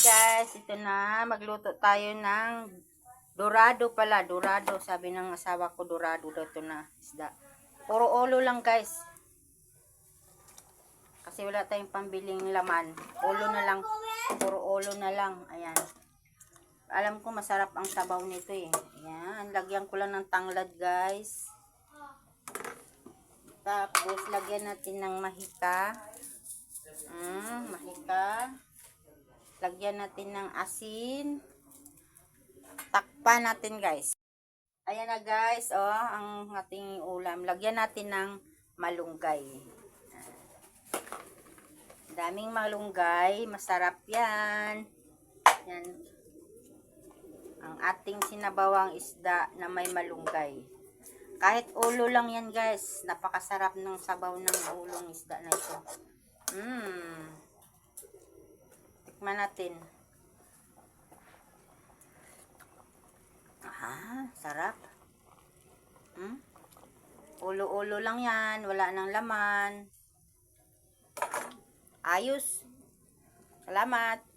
guys, ito na. Magluto tayo ng dorado pala. Dorado. Sabi ng asawa ko, dorado daw ito na isda. Puro ulo lang guys. Kasi wala tayong pambiling laman. Ulo na lang. Puro ulo na lang. Ayan. Alam ko masarap ang sabaw nito eh. Ayan. Lagyan ko lang ng tanglad guys. Tapos lagyan natin ng mahika. Mm. Lagyan natin ng asin. Takpan natin guys. Ayan na guys, oh, ang ating ulam. Lagyan natin ng malunggay. Daming malunggay. Masarap yan. Yan. Ang ating sinabawang isda na may malunggay. Kahit ulo lang yan guys. Napakasarap ng sabaw ng ulong isda na ito. Mmm. Tikman natin. Ah, sarap. Hmm? Ulo-ulo lang yan. Wala nang laman. Ayos. Salamat.